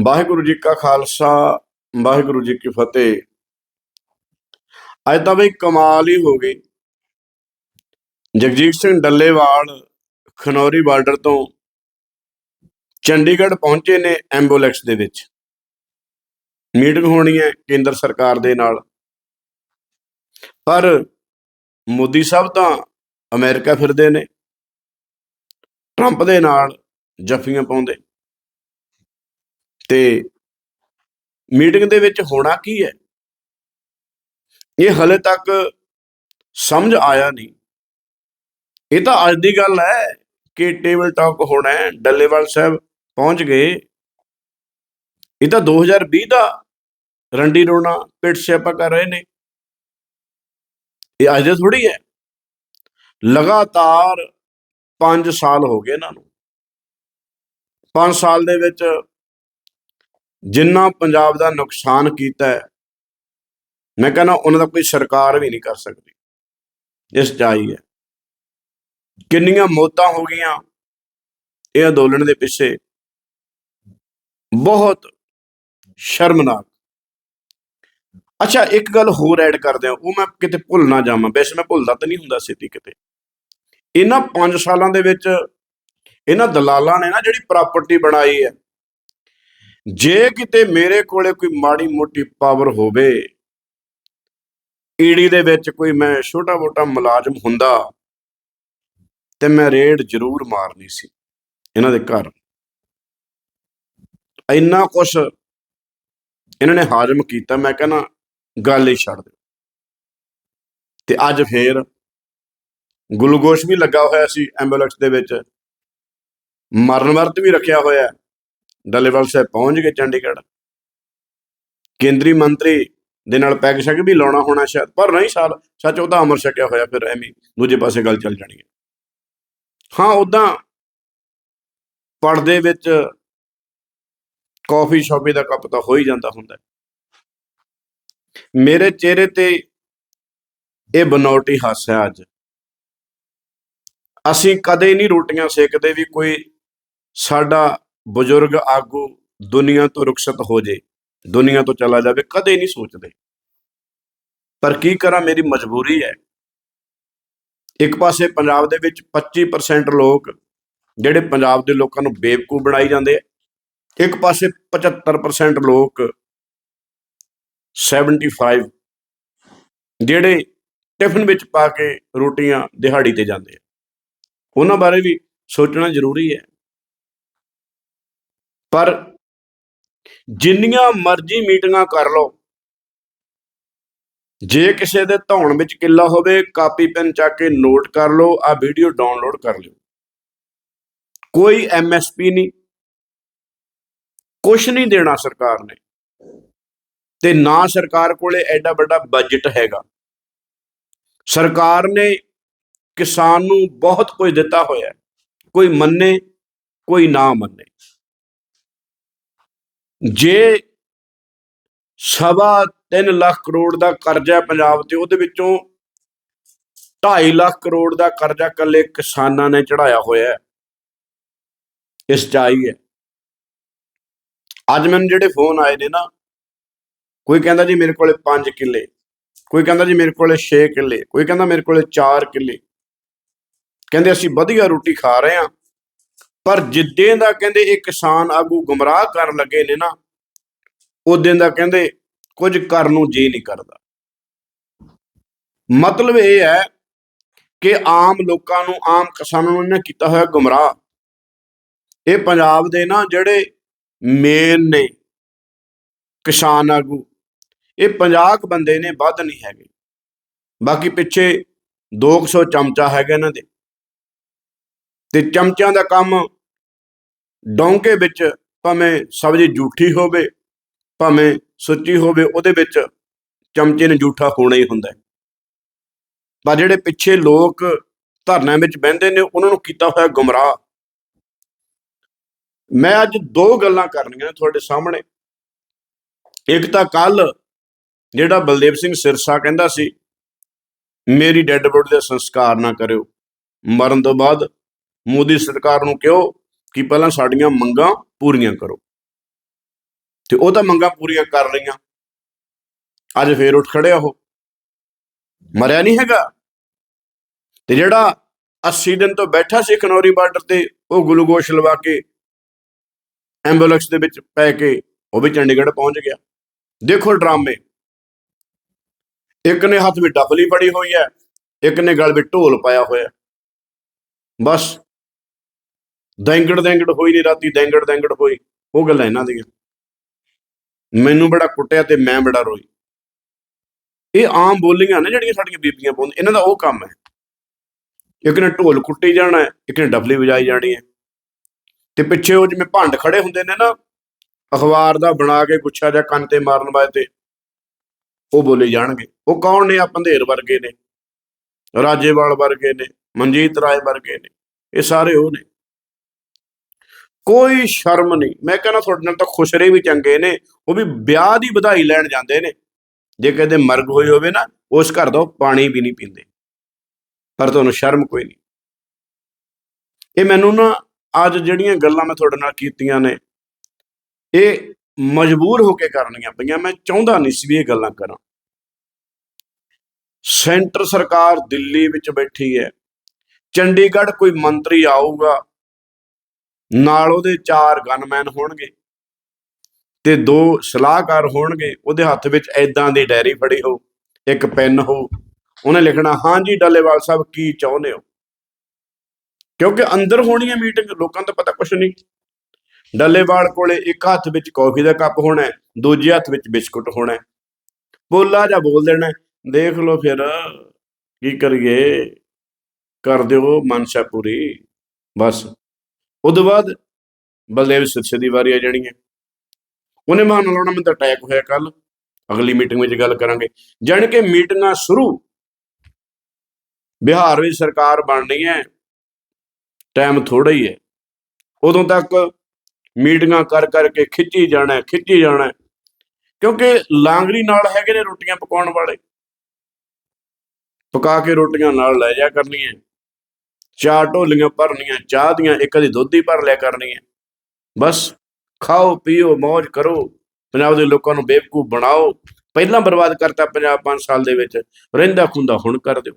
ਵਾਹਿਗੁਰੂ ਜੀ ਕਾ ਖਾਲਸਾ, ਵਾਹਿਗੁਰੂ ਜੀ ਕੀ ਫਤਿਹ। ਅੱਜ ਤਾਂ ਬਈ ਕਮਾਲ ਹੀ ਹੋ ਗਈ। ਜਗਜੀਤ ਸਿੰਘ ਡੱਲੇਵਾਲ ਖਨੌਰੀ ਬਾਰਡਰ ਤੋਂ ਚੰਡੀਗੜ੍ਹ ਪਹੁੰਚੇ ਨੇ ਐਂਬੂਲੈਂਸ ਦੇ ਵਿੱਚ। ਮੀਟਿੰਗ ਹੋਣੀ ਹੈ ਕੇਂਦਰ ਸਰਕਾਰ ਦੇ ਨਾਲ। ਪਰ ਮੋਦੀ ਸਾਹਿਬ ਤਾਂ ਅਮਰੀਕਾ ਫਿਰਦੇ ਨੇ। ਟਰੰਪ ਦੇ ਨਾਲ ਜੱਫੀਆਂ ਪਾਉਂਦੇ। ਤੇ ਮੀਟਿੰਗ ਦੇ ਵਿੱਚ ਹੋਣਾ ਕੀ ਹੈ? ਇਹ ਹਲੇ ਤੱਕ ਸਮਝ ਆਇਆ ਨਹੀਂ। ਇਹ ਤਾਂ ਅੱਜ ਦੀ ਗੱਲ ਹੈ ਕਿ ਟੇਬਲ ਟਾਕ ਹੋਣਾ ਹੈ, ਡੱਲੇਵਾਲ ਸਾਹਿਬ ਪਹੁੰਚ ਗਏ। ਇਹ ਤਾਂ 2020 ਦਾ ਰੰਡੀ ਰੋਣਾ ਪਿੱਟ ਸਿਆਪਾ ਕਰ ਰਹੇ ਨੇ। ਇਹ ਅੱਜ ਦੇ ਥੋੜੀ ਹੈ। ਲਗਾਤਾਰ 5 ਸਾਲ ਹੋ ਗਏ ਇਹਨਾਂ ਨੂੰ। 5 ਸਾਲ ਦੇ ਵਿੱਚ ਜਿੰਨਾ ਪੰਜਾਬ ਦਾ ਨੁਕਸਾਨ ਕੀਤਾ ਹੈ, ਮੈਂ ਕਹਿੰਦਾ ਉਹਨਾਂ ਦਾ ਕੋਈ ਸਰਕਾਰ ਵੀ ਨਹੀਂ ਕਰ ਸਕਦੀ। ਇਸ ਚਾਹੀ ਹੈ। ਕਿੰਨੀਆਂ ਮੌਤਾਂ ਹੋ ਗਈਆਂ ਇਹ ਅੰਦੋਲਨ ਦੇ ਪਿੱਛੇ। ਬਹੁਤ ਸ਼ਰਮਨਾਕ। ਅੱਛਾ, ਇੱਕ ਗੱਲ ਹੋਰ ਐਡ ਕਰਦੇ ਹਾਂ, ਉਹ ਮੈਂ ਕਿਤੇ ਭੁੱਲ ਨਾ ਜਾਵਾਂ। ਵੈਸੇ ਮੈਂ ਭੁੱਲਦਾ ਤਾਂ ਨਹੀਂ ਹੁੰਦਾ ਸਿੱਧੀ ਕਿਤੇ। ਇਹਨਾਂ 5 ਸਾਲਾਂ ਦੇ ਵਿੱਚ ਇਹਨਾਂ ਦਲਾਲਾਂ ਨੇ ਨਾ ਜਿਹੜੀ ਪ੍ਰਾਪਰਟੀ ਬਣਾਈ ਹੈ ਜੇ ਕਿਤੇ ਮੇਰੇ ਕੋਲੇ ਕੋਈ ਮਾੜੀ ਮੋਟੀ ਪਾਵਰ ਹੋਵੇ ਈਡੀ ਦੇ ਵਿੱਚ ਕੋਈ ਮੈਂ ਛੋਟਾ ਮੋਟਾ ਮੁਲਾਜ਼ਮ ਹੁੰਦਾ, ਤੇ ਮੈਂ ਰੇਡ ਜ਼ਰੂਰ ਮਾਰਨੀ ਸੀ ਇਹਨਾਂ ਦੇ ਘਰ। ਇੰਨਾ ਕੁਛ ਇਹਨਾਂ ਨੇ ਹਾਜ਼ਮ ਕੀਤਾ, ਮੈਂ ਕਹਿੰਦਾ ਗੱਲ ਹੀ ਛੱਡ ਦਿਓ। ਤੇ ਅੱਜ ਫੇਰ ਗੁਲਗੋਸ਼ ਵੀ ਲੱਗਾ ਹੋਇਆ ਸੀ ਐਂਬੂਲੈਂਸ ਦੇ ਵਿੱਚ, ਮਰਨ ਵਰਤ ਵੀ ਰੱਖਿਆ ਹੋਇਆ। ਡੱਲੇਵਾਲ ਸਾਹਿਬ ਪਹੁੰਚ ਗਏ ਚੰਡੀਗੜ੍ਹ। ਕੇਂਦਰੀ ਮੰਤਰੀ ਦੇ ਨਾਲ ਪੈਗ ਸ਼ਕ ਵੀ ਲਾਉਣਾ ਹੋਣਾ ਸ਼ਾਇਦ, ਪਰ ਨਹੀਂ ਸਾਲ, ਸੱਚ ਉਹਦਾ ਅਮਰ ਛਕਿਆ ਹੋਇਆ, ਫਿਰ ਐਵੇਂ ਦੂਜੇ ਪਾਸੇ ਗੱਲ ਚੱਲ ਜਾਣੀ ਹੈ। ਹਾਂ ਉਦਾਂ ਪਰਦੇ ਵਿੱਚ ਕਾਫੀ ਸ਼ਾਪੀ ਦਾ ਕੱਪ ਤਾਂ ਹੋ ਹੀ ਜਾਂਦਾ ਹੁੰਦਾ ਮੇਰੇ ਚਿਹਰੇ ਤੇ ਇਹ ਬਨੌਟੀ ਹਾਸਾ ਅੱਜ। ਅਸੀਂ ਕਦੇ ਨਹੀਂ ਰੋਟੀਆਂ ਸੇਕਦੇ ਵੀ ਕੋਈ ਸਾਡਾ ਬਜ਼ੁਰਗ ਆਗੂ ਦੁਨੀਆ ਤੋਂ ਰੁਖਸਤ ਹੋ ਜੇ, ਦੁਨੀਆ ਤੋਂ ਚਲਾ ਜਾਵੇ, ਕਦੇ ਨਹੀਂ ਸੋਚਦੇ। ਪਰ ਕੀ ਕਰਾਂ, ਮੇਰੀ ਮਜਬੂਰੀ ਹੈ। ਇੱਕ ਪਾਸੇ ਪੰਜਾਬ ਦੇ ਵਿੱਚ 25% ਲੋਕ ਜਿਹੜੇ ਪੰਜਾਬ ਦੇ ਲੋਕਾਂ ਨੂੰ ਬੇਵਕੂਫ ਬਣਾਈ ਜਾਂਦੇ ਆ, ਇੱਕ ਪਾਸੇ 75% ਲੋਕ 75 ਜਿਹੜੇ ਟਿਫਨ ਵਿੱਚ ਪਾ ਕੇ ਰੋਟੀਆਂ ਦਿਹਾੜੀ ਤੇ ਜਾਂਦੇ ਆ। ਉਹਨਾਂ ਬਾਰੇ ਵੀ ਸੋਚਣਾ ਜ਼ਰੂਰੀ ਹੈ। ਪਰ ਜਿੰਨੀਆਂ ਮਰਜ਼ੀ ਮੀਟਿੰਗਾਂ ਕਰ ਲਓ, ਜੇ ਕਿਸੇ ਦੇ ਧੌਣ ਵਿੱਚ ਕਿੱਲਾ ਹੋਵੇ, ਕਾਪੀ, ਪੈਨ ਚੱਕ ਕੇ ਨੋਟ ਕਰ ਲਓ, ਆ ਵੀਡੀਓ ਡਾਊਨਲੋਡ ਕਰ ਲਿਓ। ਕੋਈ ਐਮਐਸਪੀ ਨਹੀਂ, ਕੁਛ ਨਹੀਂ ਦੇਣਾ ਸਰਕਾਰ ਨੇ, ਤੇ ਨਾ ਸਰਕਾਰ ਕੋਲੇ ਐਡਾ ਵੱਡਾ ਬਜਟ ਹੈਗਾ। ਸਰਕਾਰ ਨੇ ਕਿਸਾਨ ਨੂੰ ਬਹੁਤ ਕੁਝ ਦਿੱਤਾ ਹੋਇਆ ਕੋਈ ਮੰਨੇ, ਕੋਈ ਨਾ ਮੰਨੇ। ਜੇ ਸਵਾ 3 ਲੱਖ ਕਰੋੜ ਦਾ ਕਰਜ਼ਾ ਪੰਜਾਬ ਤੇ, ਉਹਦੇ ਵਿੱਚੋਂ 2.5 ਲੱਖ ਕਰੋੜ ਦਾ ਕਰਜ਼ਾ ਕੱਲੇ ਕਿਸਾਨਾਂ ਨੇ ਚੜਾਇਆ ਹੋਇਆ ਹੈ। ਇਸ ਚਾਹੀ ਹੈ। ਅੱਜ ਮੈਨੂੰ ਜਿਹੜੇ ਫੋਨ ਆਏ ਨੇ ਨਾ, ਕੋਈ ਕਹਿੰਦਾ ਜੀ ਮੇਰੇ ਕੋਲੇ 5 ਕਿੱਲੇ, ਕੋਈ ਕਹਿੰਦਾ ਜੀ ਮੇਰੇ ਕੋਲੇ 6 ਕਿੱਲੇ, ਕੋਈ ਕਹਿੰਦਾ ਮੇਰੇ ਕੋਲੇ 4 ਕਿੱਲੇ, ਕਹਿੰਦੇ ਅਸੀਂ ਵਧੀਆ ਰੋਟੀ ਖਾ ਰਹੇ ਹਾਂ। ਪਰ ਜਿੱਦਾਂ ਦਾ ਕਹਿੰਦੇ ਇਹ ਕਿਸਾਨ ਆਗੂ ਗੁੰਮਰਾਹ ਕਰਨ ਲੱਗੇ ਨੇ ਨਾ ਉਦੋਂ ਦਾ ਕਹਿੰਦੇ ਕੁਝ ਕਰਨ ਨੂੰ ਜੀ ਨਹੀਂ ਕਰਦਾ। ਮਤਲਬ ਇਹ ਹੈ ਕਿ ਆਮ ਲੋਕਾਂ ਨੂੰ, ਆਮ ਕਿਸਾਨਾਂ ਨੂੰ ਇਹਨਾਂ ਕੀਤਾ ਹੋਇਆ ਗੁੰਮਰਾਹ। ਇਹ ਪੰਜਾਬ ਦੇ ਨਾ ਜਿਹੜੇ ਮੇਨ ਨੇ ਕਿਸਾਨ ਆਗੂ, ਇਹ 50 ਕੁ ਬੰਦੇ ਨੇ, ਵੱਧ ਨਹੀਂ ਹੈਗੇ। ਬਾਕੀ ਪਿੱਛੇ 200 ਚਮਚਾ ਹੈਗੇ ਇਹਨਾਂ ਦੇ। ਤੇ ਚਮਚਿਆਂ ਦਾ ਕੰਮ ਡੌਂਕੇ ਵਿੱਚ ਭਾਵੇਂ ਸਬਜ਼ੀ ਝੂਠੀ ਹੋਵੇ, ਭਾਵੇਂ ਸੁੱਚੀ ਹੋਵੇ, ਉਹਦੇ ਵਿੱਚ ਚਮਚੇ ਨੇ ਝੂਠਾ ਹੋਣਾ ਹੀ ਹੁੰਦਾ ਪਰ ਜਿਹੜੇ ਪਿੱਛੇ ਲੋਕ ਧਰਨਿਆਂ ਵਿੱਚ ਬਹਿੰਦੇ ਨੇ, ਉਹਨਾਂ ਨੂੰ ਕੀਤਾ ਹੋਇਆ ਗੁੰਮਰਾਹ। ਮੈਂ ਅੱਜ ਦੋ ਗੱਲਾਂ ਕਰਨੀਆਂ ਨੇ ਤੁਹਾਡੇ ਸਾਹਮਣੇ। ਇੱਕ ਤਾਂ ਕੱਲ ਜਿਹੜਾ ਬਲਦੇਵ ਸਿੰਘ ਸਿਰਸਾ ਕਹਿੰਦਾ ਸੀ, ਮੇਰੀ ਡੈੱਡ ਬੋਡੀ ਦਾ ਸੰਸਕਾਰ ਨਾ ਕਰਿਓ। ਮਰਨ ਤੋਂ ਬਾਅਦ ਮੋਦੀ ਸਰਕਾਰ ਨੂੰ ਕਿਉਂ ਕਿ ਪਹਿਲਾਂ ਸਾਡੀਆਂ ਮੰਗਾਂ ਪੂਰੀਆਂ ਕਰੋ। ਤੇ ਉਹ ਤਾਂ ਮੰਗਾਂ ਪੂਰੀਆਂ ਕਰ ਲਈਆਂ। ਅੱਜ ਫੇਰ ਉੱਠ ਖੜਿਆ ਉਹ। ਮਰਿਆ ਨਹੀਂ ਹੈਗਾ। ਤੇ ਜਿਹੜਾ 80 ਦਿਨ ਤੋਂ ਬੈਠਾ ਸੀ ਖਨੌਰੀ ਬਾਰਡਰ ਤੇ, ਉਹ ਗਲੂਕੋਸ਼ ਲਵਾ ਕੇ, ਐਂਬੂਲੈਂਸ ਦੇ ਵਿੱਚ ਪੈ ਕੇ, ਉਹ ਵੀ ਚੰਡੀਗੜ੍ਹ ਪਹੁੰਚ ਗਿਆ। ਦੇਖੋ ਡਰਾਮੇ। ਇੱਕ ਨੇ ਹੱਥ ਵਿੱਚ ਡਫਲੀ ਫੜੀ ਹੋਈ ਹੈ, ਇੱਕ ਨੇ ਗਲ ਵਿੱਚ ਢੋਲ ਪਾਇਆ ਹੋਇਆ। ਬਸ। ਦੈਂਗੜ ਦੈਂਗੜ ਹੋਈ ਨਹੀਂ ਰਾਤੀ, ਦੈਂਗੜ ਦੈਂਗੜ ਹੋਈ। ਉਹ ਗੱਲਾਂ ਇਹਨਾਂ ਦੀਆਂ। ਮੈਨੂੰ ਬੜਾ ਕੁੱਟਿਆ ਤੇ ਮੈਂ ਬੜਾ ਰੋਈ। ਇਹ ਆਮ ਬੋਲੀਆਂ ਨੇ ਜਿਹੜੀਆਂ ਸਾਡੀਆਂ ਬੀਬੀਆਂ ਪਾਉਂਦੀਆਂ ਇਹਨਾਂ ਦਾ ਉਹ ਕੰਮ ਹੈ। ਇੱਕ ਨੇ ਢੋਲ ਕੁੱਟੀ ਜਾਣਾ ਇੱਕ ਨੇ ਡਫਲੀ ਵਜਾਈ ਜਾਣੀ ਹੈ। ਤੇ ਪਿੱਛੇ ਉਹ ਜਿਵੇਂ ਭੰਡ ਖੜੇ ਹੁੰਦੇ ਨੇ ਨਾ, ਅਖਬਾਰ ਦਾ ਬਣਾ ਕੇ ਗੁੱਛਾ ਜਾਂ ਕੰਨ ਤੇ ਮਾਰਨ ਵਾਸਤੇ, ਉਹ ਬੋਲੇ ਜਾਣਗੇ। ਉਹ ਕੌਣ ਨੇ? ਆ ਪੰਧੇਰ ਵਰਗੇ ਨੇ। ਰਾਜੇਵਾਲ ਵਰਗੇ ਨੇ, ਮਨਜੀਤ ਰਾਏ ਵਰਗੇ ਨੇ। ਇਹ ਸਾਰੇ ਉਹ ਨੇ। ਕੋਈ ਸ਼ਰਮ ਨਹੀਂ। ਮੈਂ ਕਹਿੰਦਾ ਤੁਹਾਡੇ ਨਾਲ ਤਾਂ ਖੁਸ਼ਰੇ ਵੀ ਚੰਗੇ ਨੇ, ਉਹ ਵੀ ਵਿਆਹ ਦੀ ਵਧਾਈ ਲੈਣ ਜਾਂਦੇ ਨੇ। ਜੇ ਕਦੇ ਮਰਗ ਹੋਈ ਹੋਵੇ ਨਾ, ਉਸ ਘਰ ਦਾ ਪਾਣੀ ਵੀ ਨਹੀਂ ਪੀਂਦੇ। ਪਰ ਤੁਹਾਨੂੰ ਸ਼ਰਮ ਕੋਈ ਨਹੀਂ। ਇਹ ਮੈਨੂੰ ਨਾ ਅੱਜ ਜਿਹੜੀਆਂ ਗੱਲਾਂ ਮੈਂ ਤੁਹਾਡੇ ਨਾਲ ਕੀਤੀਆਂ ਨੇ, ਇਹ ਮਜਬੂਰ ਹੋ ਕੇ ਕਰਨੀਆਂ ਪਈਆਂ। ਮੈਂ ਚਾਹੁੰਦਾ ਨਹੀਂ ਸੀ ਵੀ ਇਹ ਗੱਲਾਂ ਕਰਾਂ। ਸੈਂਟਰ ਸਰਕਾਰ ਦਿੱਲੀ ਵਿੱਚ ਬੈਠੀ ਹੈ। ਚੰਡੀਗੜ੍ਹ ਕੋਈ ਮੰਤਰੀ ਆਊਗਾ ਨਾਲ ਉਹਦੇ ਚਾਰ ਗਨਮੈਨ ਹੋਣਗੇ ਤੇ ਦੋ ਸਲਾਹਕਾਰ ਹੋਣਗੇ, ਉਹਦੇ ਹੱਥ ਵਿੱਚ ਐਦਾਂ ਦੀ ਡਾਇਰੀ ਫੜੀ ਹੋ ਇੱਕ ਪੈਨ ਹੋ ਉਹਨੇ ਲਿਖਣਾ, ਹਾਂਜੀ ਡੱਲੇਵਾਲ ਸਾਹਿਬ, ਕੀ ਚਾਹੁੰਦੇ ਹੋ? ਕਿਉਂਕਿ ਅੰਦਰ ਹੋਣੀ ਹੈ ਮੀਟਿੰਗ ਲੋਕਾਂ ਦਾ ਪਤਾ ਕੁਛ ਨਹੀਂ। ਡੱਲੇਵਾਲ ਕੋਲੇ ਇੱਕ ਹੱਥ ਵਿੱਚ ਕੌਫੀ ਦਾ ਕੱਪ ਹੋਣਾ ਦੂਜੇ ਹੱਥ ਵਿੱਚ ਬਿਸਕੁਟ ਹੋਣਾ ਬੋਲਾ ਜਾਂ ਬੋਲ ਦੇਣਾ ਦੇਖ ਲਓ ਫਿਰ, ਕੀ ਕਰੀਏ? ਕਰ ਦਿਓ ਮਨਸ਼ਾ ਪੂਰੀ। ਬਸ। ਉਦੋਂ ਬਾਅਦ ਬਲਦੇਵ ਸਿਰਸੇ ਦੀ ਵਾਰੀ ਆ ਜਾਣੀ ਹੈ। ਉਹਨੇ ਮਾਨ ਲਾਉਣਾ ਮੈਨੂੰ ਤਾਂ ਅਟੈਕ ਹੋਇਆ ਕੱਲ ਅਗਲੀ ਮੀਟਿੰਗ ਵਿੱਚ ਗੱਲ ਕਰਾਂਗੇ। ਜਾਣੀ ਕਿ ਮੀਟਿੰਗਾਂ ਸ਼ੁਰੂ। ਬਿਹਾਰ ਵਿੱਚ ਸਰਕਾਰ ਬਣਨੀ ਹੈ। ਟਾਈਮ ਥੋੜਾ ਹੀ ਹੈ। ਉਦੋਂ ਤੱਕ ਮੀਟਿੰਗਾਂ ਕਰ ਕਰਕੇ ਖਿੱਚੀ ਜਾਣਾ ਖਿੱਚੀ ਜਾਣਾ ਕਿਉਂਕਿ ਲਾਂਗਰੀ ਨਾਲ ਹੈਗੇ ਨੇ ਰੋਟੀਆਂ ਪਕਾਉਣ ਵਾਲੇ। ਪਕਾ ਕੇ ਰੋਟੀਆਂ ਨਾਲ ਲੈ ਜਾ ਕਰਨੀਆਂ। ਚਾਰ ਢੋਲੀਆਂ ਭਰਨੀਆਂ, ਚਾਹ ਦੀਆਂ, ਇੱਕ ਦੀ ਦੁੱਧ ਹੀ ਭਰ ਲਿਆ ਕਰਨੀ ਹੈ ਬਸ ਖਾਓ, ਪੀਓ ਮौज ਕਰੋ। ਪੰਜਾਬ ਦੇ ਲੋਕਾਂ ਨੂੰ ਬੇਵਕੂਫ ਬਣਾਓ। ਪਹਿਲਾਂ ਬਰਬਾਦ ਕਰਤਾ ਪੰਜਾਬ 5 ਸਾਲ ਦੇ ਵਿੱਚ। ਰਹਿੰਦਾ ਖੁੰਦਾ ਹੁਣ ਕਰ ਦਿਓ।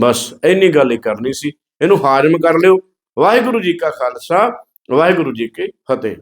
ਬਸ ਇੰਨੀ ਗੱਲ ਹੀ ਕਰਨੀ ਸੀ। ਇਹਨੂੰ ਹਾਜ਼ਮ ਕਰ ਲਿਓ। ਵਾਹਿਗੁਰੂ ਜੀ ਕਾ ਖਾਲਸਾ, ਵਾਹਿਗੁਰੂ ਜੀ ਕੀ ਫਤਿਹ।